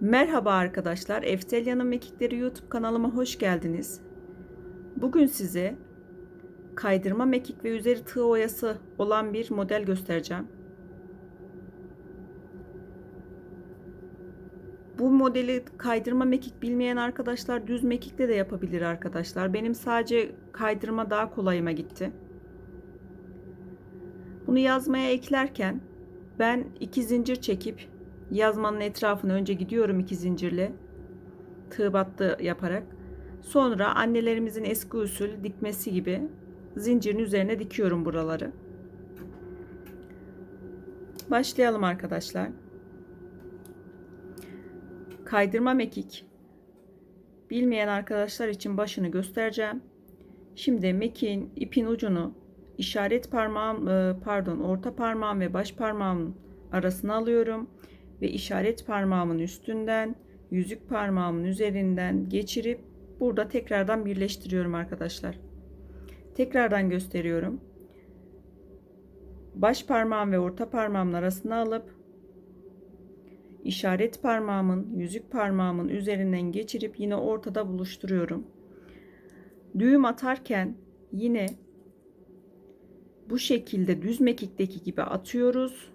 Merhaba arkadaşlar, Eftelya'nın Mekikleri YouTube kanalıma hoş geldiniz. Bugün size kaydırma mekik ve üzeri tığ oyası olan bir model göstereceğim. Bu modeli kaydırma mekik bilmeyen arkadaşlar düz mekikle de yapabilir arkadaşlar. Benim sadece kaydırma daha kolayıma gitti. Bunu yazmaya eklerken ben iki zincir çekip yazmanın etrafını önce gidiyorum iki zincirle tığ battı yaparak. Sonra annelerimizin eski usul dikmesi gibi zincirin üzerine dikiyorum buraları. Başlayalım arkadaşlar. Kaydırma mekik. Bilmeyen arkadaşlar için başını göstereceğim. Şimdi mekiğin ipin ucunu işaret parmağım pardon orta parmağım ve baş parmağımın arasına alıyorum ve işaret parmağımın üstünden yüzük parmağımın üzerinden geçirip burada tekrardan birleştiriyorum arkadaşlar. Tekrardan gösteriyorum. Baş parmağım ve orta parmağımın arasına alıp işaret parmağımın yüzük parmağımın üzerinden geçirip yine ortada buluşturuyorum. Düğüm atarken yine bu şekilde düz mekikteki gibi atıyoruz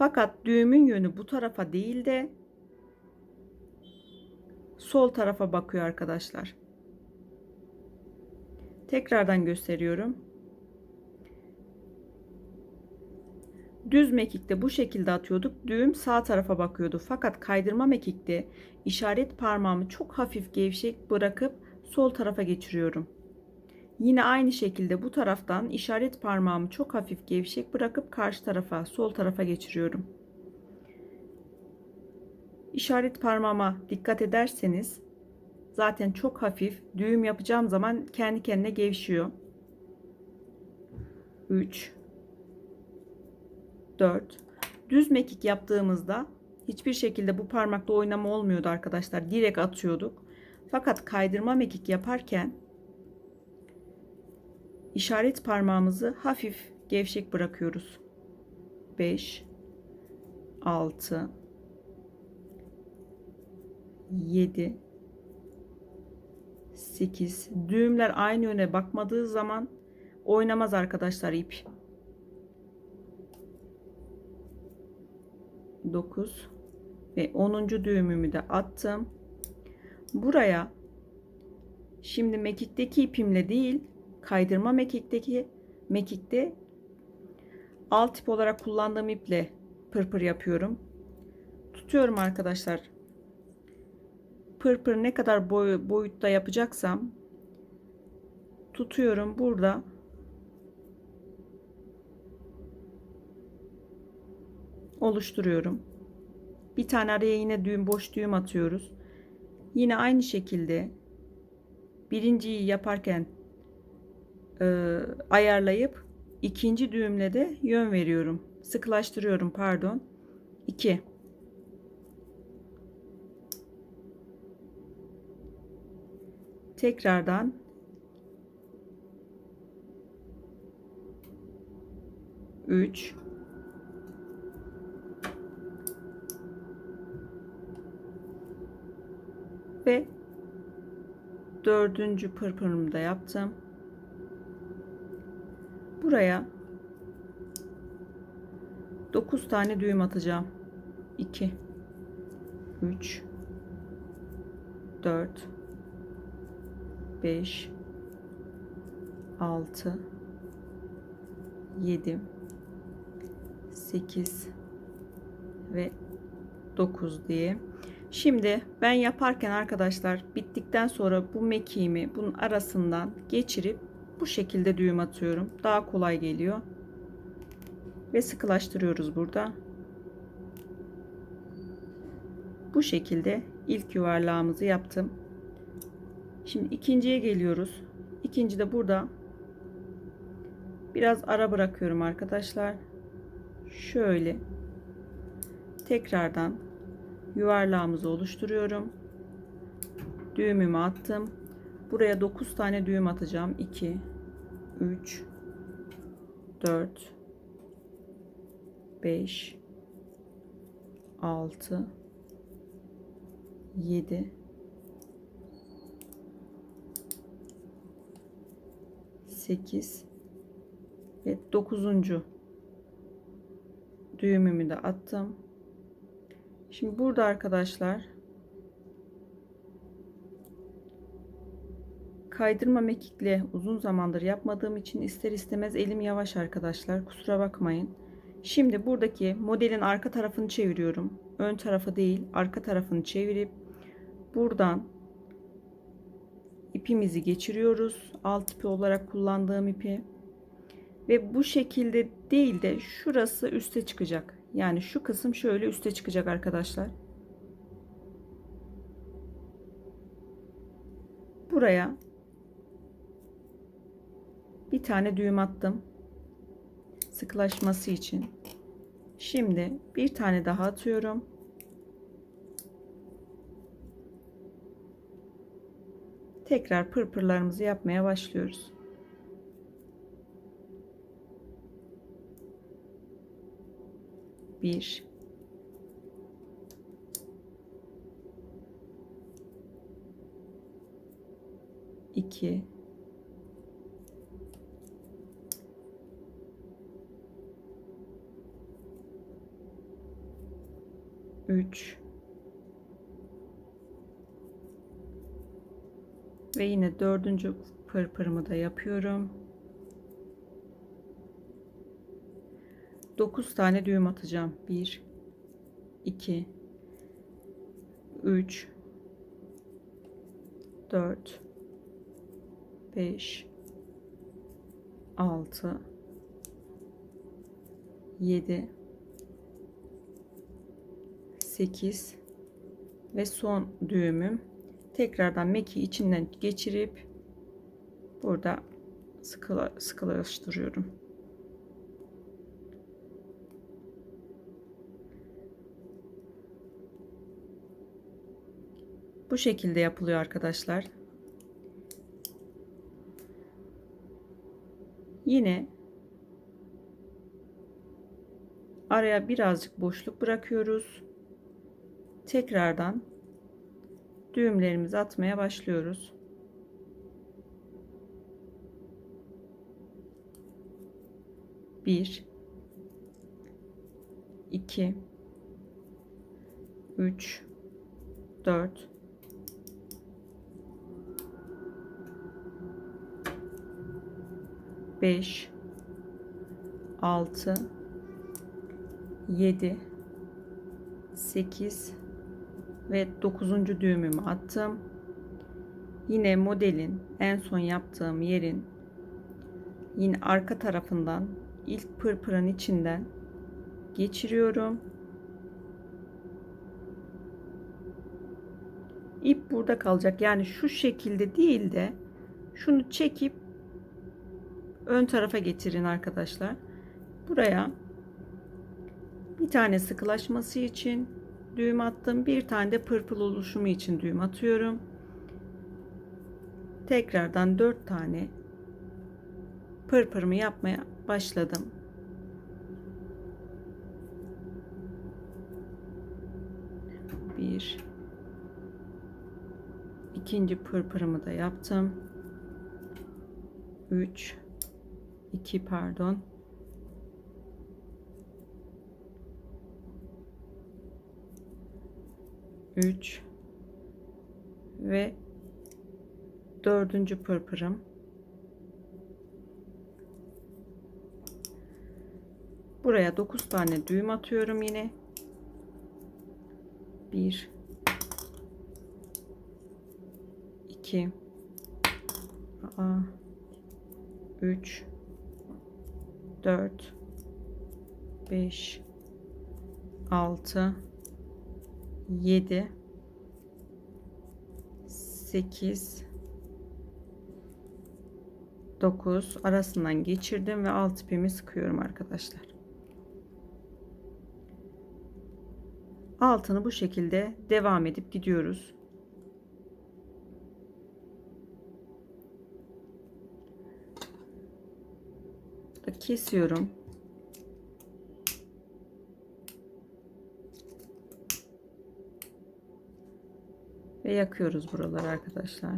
fakat düğümün yönü bu tarafa değil de sol tarafa bakıyor arkadaşlar. Tekrardan gösteriyorum. Düz mekikte bu şekilde atıyorduk. Düğüm sağ tarafa bakıyordu. Fakat kaydırma mekikte işaret parmağımı çok hafif gevşek bırakıp sol tarafa geçiriyorum. Yine aynı şekilde bu taraftan işaret parmağımı çok hafif gevşek bırakıp karşı tarafa, sol tarafa geçiriyorum. İşaret parmağıma dikkat ederseniz zaten çok hafif düğüm yapacağım zaman kendi kendine gevşiyor. 3 4 Düz mekik yaptığımızda hiçbir şekilde bu parmakla oynama olmuyordu arkadaşlar. Direkt atıyorduk. Fakat kaydırma mekik yaparken işaret parmağımızı hafif gevşek bırakıyoruz. 5 6 7 8 düğümler aynı yöne bakmadığı zaman oynamaz arkadaşlar ip. 9 ve 10. düğümümü de attım. Buraya şimdi mekikteki ipimle değil kaydırma mekikteki mekikte alt ip olarak kullandığım iple pırpır yapıyorum. Tutuyorum arkadaşlar. Pırpır ne kadar boy, boyutta yapacaksam tutuyorum burada. oluşturuyorum. Bir tane araya yine düğüm boş düğüm atıyoruz. Yine aynı şekilde birinciyi yaparken e, ayarlayıp ikinci düğümle de yön veriyorum. Sıkılaştırıyorum pardon. 2 Tekrardan üç ve dördüncü pırpırımı da yaptım. Buraya 9 tane düğüm atacağım. 2 3 4 5 6 7 8 ve 9 diye. Şimdi ben yaparken arkadaşlar bittikten sonra bu mekiğimi bunun arasından geçirip bu şekilde düğüm atıyorum. Daha kolay geliyor. Ve sıkılaştırıyoruz burada. Bu şekilde ilk yuvarlağımızı yaptım. Şimdi ikinciye geliyoruz. İkinci de burada biraz ara bırakıyorum arkadaşlar. Şöyle tekrardan yuvarlağımızı oluşturuyorum. Düğümümü attım. Buraya 9 tane düğüm atacağım. 2 3 4 5 6 7 8 ve 9. düğümümü de attım. Şimdi burada arkadaşlar kaydırma mekikle uzun zamandır yapmadığım için ister istemez elim yavaş arkadaşlar. Kusura bakmayın. Şimdi buradaki modelin arka tarafını çeviriyorum. Ön tarafı değil, arka tarafını çevirip buradan ipimizi geçiriyoruz. Alt ipi olarak kullandığım ipi. Ve bu şekilde değil de şurası üste çıkacak. Yani şu kısım şöyle üste çıkacak arkadaşlar. Buraya bir tane düğüm attım. Sıkılaşması için. Şimdi bir tane daha atıyorum. Tekrar pırpırlarımızı yapmaya başlıyoruz. Bir, iki, üç ve yine dördüncü pırpırımı da yapıyorum. 9 tane düğüm atacağım. 1 2 3 4 5 6 7 8 ve son düğümüm tekrardan meki içinden geçirip burada sıkıla, sıkılaştırıyorum. Bu şekilde yapılıyor arkadaşlar. Yine araya birazcık boşluk bırakıyoruz. Tekrardan düğümlerimizi atmaya başlıyoruz. Bir, iki, üç, dört, 5 6 7 8 ve 9. düğümümü attım. Yine modelin en son yaptığım yerin yine arka tarafından ilk pırpırın içinden geçiriyorum. İp burada kalacak. Yani şu şekilde değil de şunu çekip ön tarafa getirin arkadaşlar. Buraya bir tane sıkılaşması için düğüm attım. Bir tane de pırpıl oluşumu için düğüm atıyorum. Tekrardan 4 tane pırpırımı yapmaya başladım. Bir ikinci pırpırımı da yaptım. 3 2 pardon. Üç ve dördüncü pırpırım. Buraya dokuz tane düğüm atıyorum yine. Bir, iki, üç, 4 5 6 7 8 9 arasından geçirdim ve alt ipimi sıkıyorum arkadaşlar. Altını bu şekilde devam edip gidiyoruz. kesiyorum. Ve yakıyoruz buraları arkadaşlar.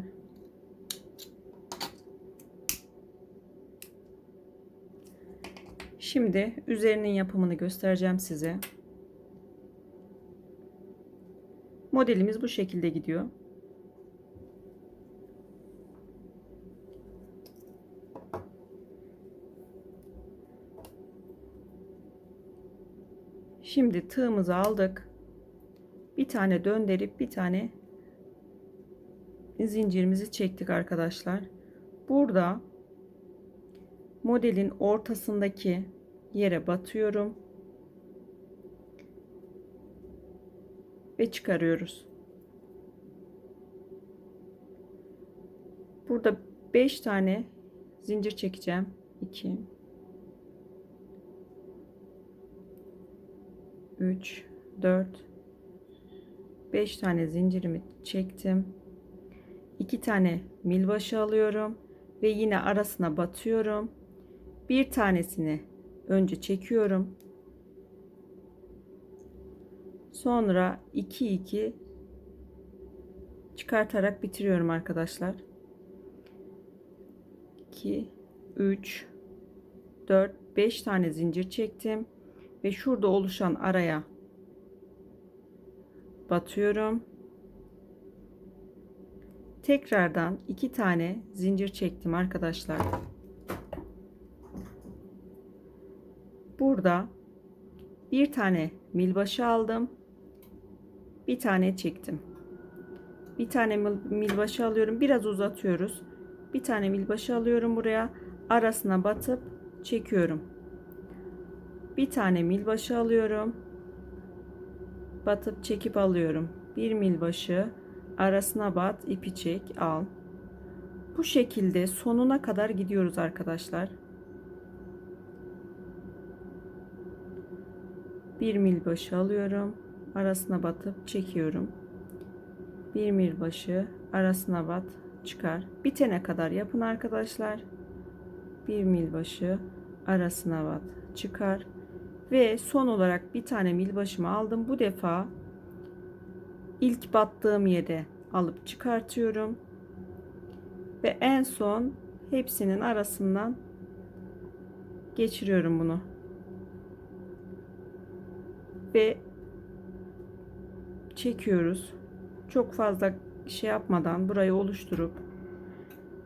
Şimdi üzerinin yapımını göstereceğim size. Modelimiz bu şekilde gidiyor. Şimdi tığımızı aldık. Bir tane döndürüp bir tane zincirimizi çektik arkadaşlar. Burada modelin ortasındaki yere batıyorum. Ve çıkarıyoruz. Burada 5 tane zincir çekeceğim. 2 3 4 5 tane zincirimi çektim. 2 tane milbaşı alıyorum ve yine arasına batıyorum. Bir tanesini önce çekiyorum. Sonra 2 2 çıkartarak bitiriyorum arkadaşlar. 2 3 4 5 tane zincir çektim ve şurada oluşan araya batıyorum. Tekrardan iki tane zincir çektim arkadaşlar. Burada bir tane milbaşı aldım. Bir tane çektim. Bir tane milbaşı alıyorum. Biraz uzatıyoruz. Bir tane milbaşı alıyorum buraya. Arasına batıp çekiyorum. Bir tane milbaşı alıyorum. Batıp çekip alıyorum. Bir milbaşı arasına bat, ipi çek, al. Bu şekilde sonuna kadar gidiyoruz arkadaşlar. Bir mil başı alıyorum. Arasına batıp çekiyorum. Bir mil başı arasına bat, çıkar. Bitene kadar yapın arkadaşlar. Bir mil başı arasına bat, çıkar. Ve son olarak bir tane mil başımı aldım. Bu defa ilk battığım yere alıp çıkartıyorum. Ve en son hepsinin arasından geçiriyorum bunu. Ve çekiyoruz. Çok fazla şey yapmadan burayı oluşturup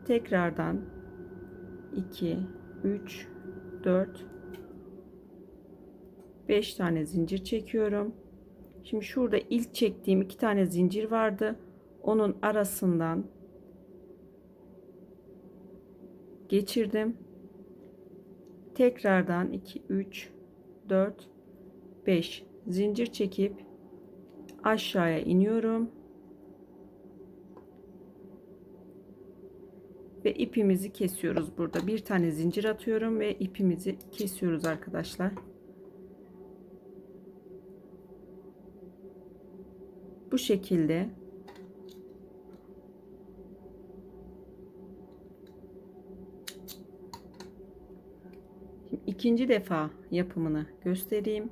tekrardan 2 3 4 5 tane zincir çekiyorum. Şimdi şurada ilk çektiğim iki tane zincir vardı. Onun arasından geçirdim. Tekrardan 2 3 4 5 zincir çekip aşağıya iniyorum. Ve ipimizi kesiyoruz burada. Bir tane zincir atıyorum ve ipimizi kesiyoruz arkadaşlar. Bu şekilde Şimdi ikinci defa yapımını göstereyim.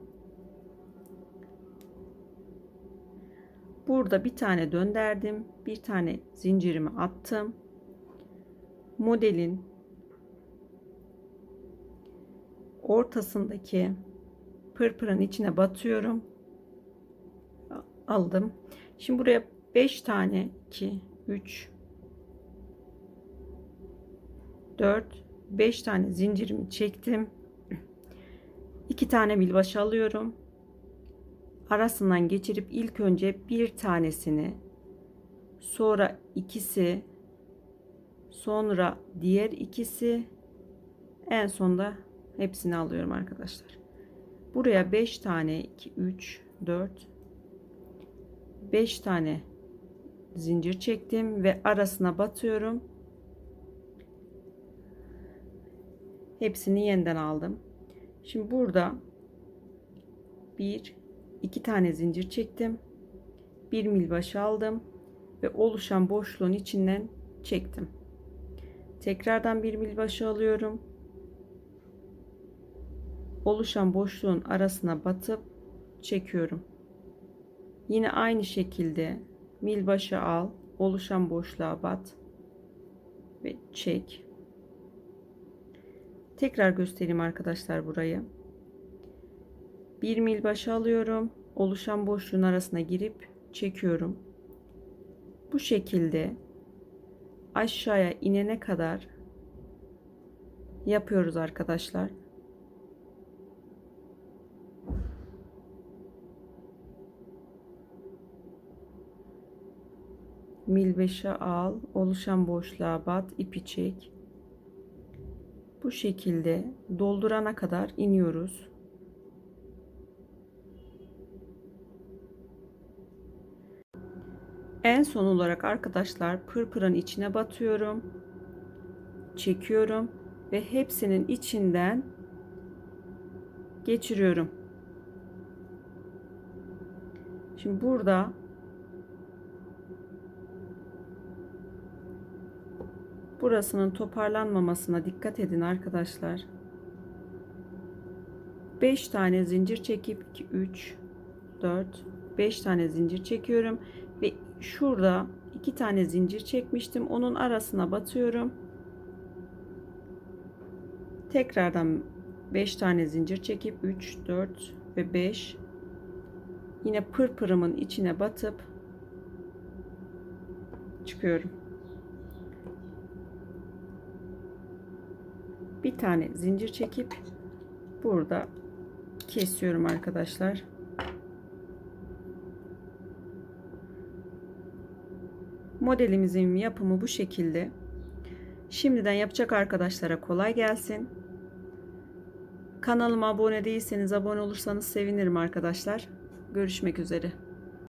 Burada bir tane dönderdim. Bir tane zincirimi attım. Modelin ortasındaki pırpırın içine batıyorum. Aldım. Şimdi buraya 5 tane 2 3 4 5 tane zincirimi çektim. 2 tane milbaşı alıyorum. Arasından geçirip ilk önce bir tanesini sonra ikisi sonra diğer ikisi en sonda hepsini alıyorum arkadaşlar. Buraya 5 tane 2 3 4 5 tane zincir çektim ve arasına batıyorum. Hepsini yeniden aldım. Şimdi burada bir iki tane zincir çektim. Bir milbaşı aldım ve oluşan boşluğun içinden çektim. Tekrardan bir milbaşı alıyorum. Oluşan boşluğun arasına batıp çekiyorum. Yine aynı şekilde Mil başı al. Oluşan boşluğa bat. Ve çek. Tekrar göstereyim arkadaşlar burayı. Bir mil başı alıyorum. Oluşan boşluğun arasına girip çekiyorum. Bu şekilde aşağıya inene kadar yapıyoruz arkadaşlar. Mil 5'e al, oluşan boşluğa bat, ipi çek. Bu şekilde doldurana kadar iniyoruz. En son olarak arkadaşlar pırpırın içine batıyorum. Çekiyorum ve hepsinin içinden geçiriyorum. Şimdi burada burasının toparlanmamasına dikkat edin arkadaşlar. 5 tane zincir çekip 2 3 4 5 tane zincir çekiyorum ve şurada 2 tane zincir çekmiştim. Onun arasına batıyorum. Tekrardan 5 tane zincir çekip 3 4 ve 5 yine pırpırımın içine batıp çıkıyorum. Bir tane zincir çekip burada kesiyorum arkadaşlar. Modelimizin yapımı bu şekilde. Şimdiden yapacak arkadaşlara kolay gelsin. Kanalıma abone değilseniz abone olursanız sevinirim arkadaşlar. Görüşmek üzere.